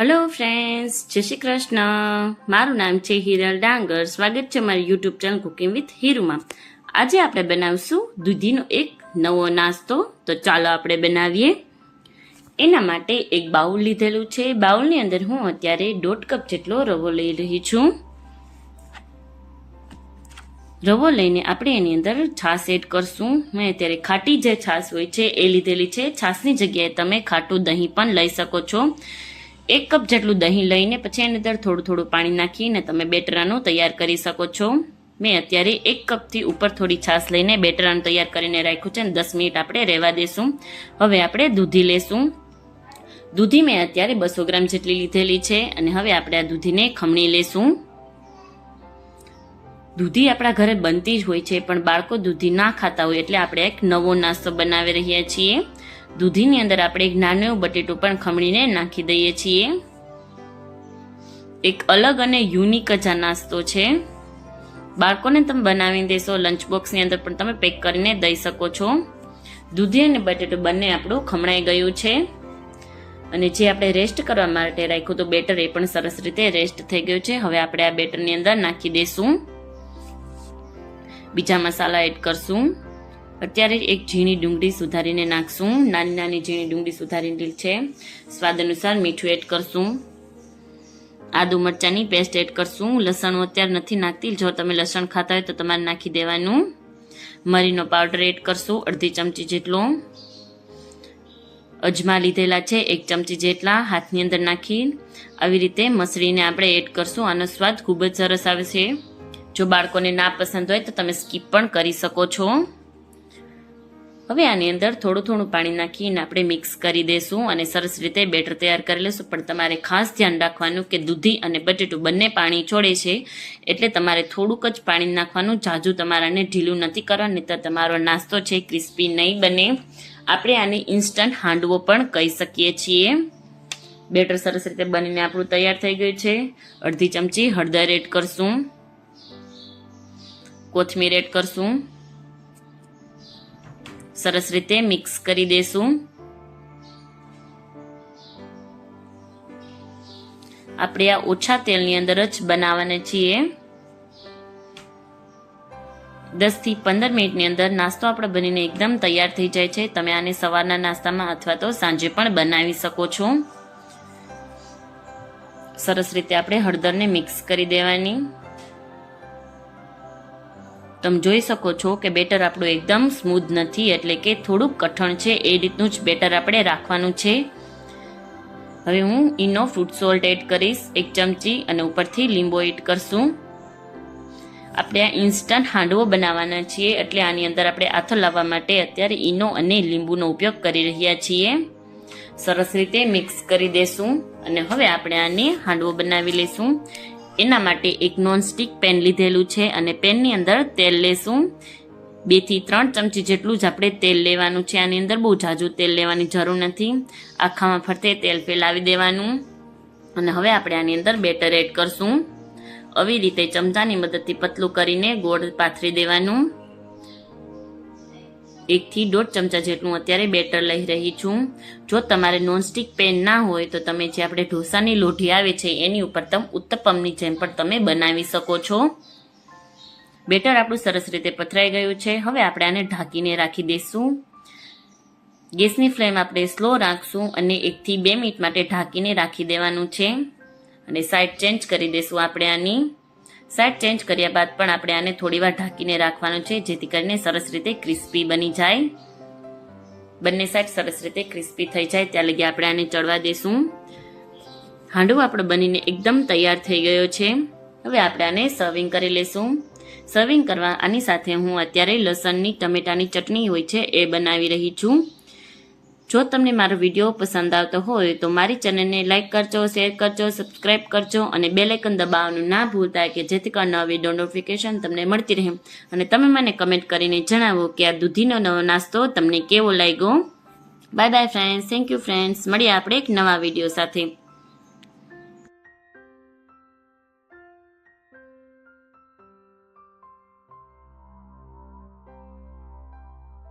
Hello friends જય શ્રી કૃષ્ણ. મારું નામ છે હિરલ ડાંગર. સ્વાગત છે મારી યુટ્યુબ ચેનલ કુકિંગ વિથ હીરુમાં. આજે આપણે બનાવશું દૂધીનો એક નવો નાસ્તો. તો ચાલો આપણે બનાવીએ. એના માટે એક બાઉલ લીધેલું છે. બાઉલની અંદર હું અત્યારે દોઢ કપ જેટલો રવો લઈ રહી છું. રવો લઈને આપણે એની અંદર છાશ એડ કરશું. મેં અત્યારે ખાટી જે છાશ હોય છે, એ લીધેલી છે. છાશની જગ્યાએ તમે ખાટું દહીં પણ લઈ શકો છો. એક કપ જેટલું દહીં લઈને પછી એની અંદર થોડું થોડું પાણી નાખીને તમે બેટરાનું તૈયાર કરી શકો છો. મેં અત્યારે એક કપથી ઉપર થોડી છાશ લઈને બેટરાનું તૈયાર કરીને રાખ્યું છે અને દસ મિનિટ આપણે રહેવા દેશું. હવે આપણે દૂધી લેશું. દૂધી મેં અત્યારે બસો ગ્રામ જેટલી લીધેલી છે અને હવે આપણે આ દૂધીને ખમણી લેશું. દૂધી આપણા ઘરે બનતી જ હોય છે, પણ બાળકો દૂધી ના ખાતા હોય એટલે આપણે એક નવો નાસ્તો બનાવી રહ્યા છીએ. દૂધીની અંદર આપણે એક નાનું બટેટું પણ ખમણીને નાખી દઈએ છીએ. એક અલગ અને યુનિક જ નાસ્તો છે. બાળકોને તમે બનાવી દેશો લંચ બોક્સની અંદર પણ તમે પેક કરીને દઈ શકો છો. દૂધી અને બટેટું બંને આપણું ખમણાઈ ગયું છે. અને જે આપણે રેસ્ટ કરવા માટે રાખ્યું તો બેટર એ પણ સરસ રીતે રેસ્ટ થઈ ગયું છે. હવે આપણે આ બેટરની અંદર નાખી દઈશું બીજા મસાલા એડ કરશું. અત્યારે એક ઝીણી ડુંગળી સુધારીને નાખશું. નાની નાની ઝીણી ડુંગળી સુધારેલી છે. સ્વાદ અનુસાર મીઠું એડ કરશું. આદુ મરચાંની પેસ્ટ એડ કરશું. લસણ અત્યારે નથી નાખતી. જો તમે લસણ ખાતા હોય તો તમારે નાખી દેવાનું. મરીનો પાવડર એડ કરશું, અડધી ચમચી જેટલો. અજમા લીધેલા છે, એક ચમચી જેટલા. હાથની અંદર નાખી. આવી રીતે મસળીને આપણે એડ કરશું. આનો સ્વાદ ખૂબ જ સરસ આવે છે. જો બાળકોને ના પસંદ હોય તો તમે સ્કીપ પણ કરી શકો છો. હવે આની અંદર થોડું થોડું પાણી નાખીને આપણે મિક્સ કરી દઈશું અને સરસ રીતે બેટર તૈયાર કરી લઈશું પણ તમારે ખાસ ધ્યાન રાખવાનું કે દૂધી અને બટેટું બંને પાણી છોડે છે, એટલે તમારે થોડુંક જ પાણી નાખવાનું. જાજુ તમારાને ઢીલું નથી કરવાનું નહીં તો તમારો નાસ્તો છે ક્રિસ્પી નહીં બને. આપણે આને ઇન્સ્ટન્ટ હાંડવો પણ કહી શકીએ છીએ. બેટર સરસ રીતે બનીને આપણું તૈયાર થઈ ગયું છે. અડધી ચમચી હળદર એડ કરશું. કોથમીર એડ કરશું. સરસ રીતે મિક્સ કરી દેશું. આપણે આ ઓછા તેલની અંદર જ બનાવવાના છીએ. દસથી પંદર મિનિટની અંદર નાસ્તો આપણે બનીને એકદમ તૈયાર થઈ જાય છે. તમે આને સવારના નાસ્તામાં અથવા તો સાંજે પણ બનાવી શકો છો. સરસ રીતે આપણે હળદરને મિક્સ કરી દેવાની. તમે જોઈ શકો છો કે બેટર આપણું એકદમ સ્મૂધ નથી, એટલે કે થોડુંક કઠણ છે, એ રીતનું જ બેટર આપણે રાખવાનું છે. હવે હું ઈનો ફ્રૂટ સોલ્ટ એડ કરીશ, એક ચમચી, અને ઉપરથી લીંબો એડ કરશું. આપણે આ ઇન્સ્ટન્ટ હાંડવો બનાવવાના છીએ, એટલે આની અંદર આપણે આથો લાવવા માટે અત્યારે ઈનો અને લીંબુનો ઉપયોગ કરી રહ્યા છીએ. સરસ રીતે મિક્સ કરી દેશું, અને હવે આપણે આને હાંડવો બનાવી લઈશું. એના માટે એક નોનસ્ટિક પેન લીધેલું છે અને પેનની અંદર તેલ લેશું. બેથી ત્રણ ચમચી જેટલું જ આપણે તેલ લેવાનું છે. આની અંદર બહુ ઝાઝું તેલ લેવાની જરૂર નથી. આખામાં ફરતે તેલ ફેલાવી દેવાનું. અને હવે આપણે આની અંદર બેટર એડ કરશું. આવી રીતે ચમચાની મદદથી પતલું કરીને ગોળ પાથરી દેવાનું. એકથી દોઢ ચમચા જેટલું અત્યારે બેટર લઈ રહી છું. જો તમારે નોનસ્ટિક પેન ના હોય, તો તમે જે આપણે ઢોસાની લોઢી આવે છે, એની ઉપર તમે ઉત્તપમની જેમ પણ તમે બનાવી શકો છો. બેટર આપણું સરસ રીતે પથરાઈ ગયું છે. હવે આપણે આને ઢાંકીને રાખી દઈશું ગેસની ફ્લેમ આપણે સ્લો રાખશું અને એકથી બે મિનિટ માટે ઢાંકીને રાખી દેવાનું છે. અને સાઈડ ચેન્જ કરી દઈશું આપણે આની. સાઈડ ચેન્જ કર્યા બાદ પણ આપણે આને થોડી વાર ઢાંકીને રાખવાનું છે, જેથી કરીને સરસ રીતે ક્રિસ્પી બની જાય. બંને સાઈડ સરસ રીતે ક્રિસ્પી થઈ જાય. ત્યાં લગી આપણે આને ચડવા દઈશું હાંડવો આપણો બનીને એકદમ તૈયાર થઈ ગયો છે. હવે આપણે આને સર્વિંગ કરી લઈશું સર્વિંગ કરવા આની સાથે હું અત્યારે લસણની, ટમેટાની ચટણી હોય છે એ બનાવી રહી છું. જો તમને મારો વીડિયો પસંદ આવતો હોય તો મારી ચેનલને લાઇક કરજો, શેર કરજો, સબસ્ક્રાઇબ કરજો અને બેલાઇકન દબાવવાનું ના ભૂલતા કે જેથી કરીને નવી નોટિફિકેશન તમને મળતી રહે. અને તમે મને કમેન્ટ કરીને જણાવો કે આ દૂધીનો નવો નાસ્તો તમને કેવો લાગ્યો. Bye bye friends thank you friends મળીએ આપણે એક નવા વીડિયો સાથે.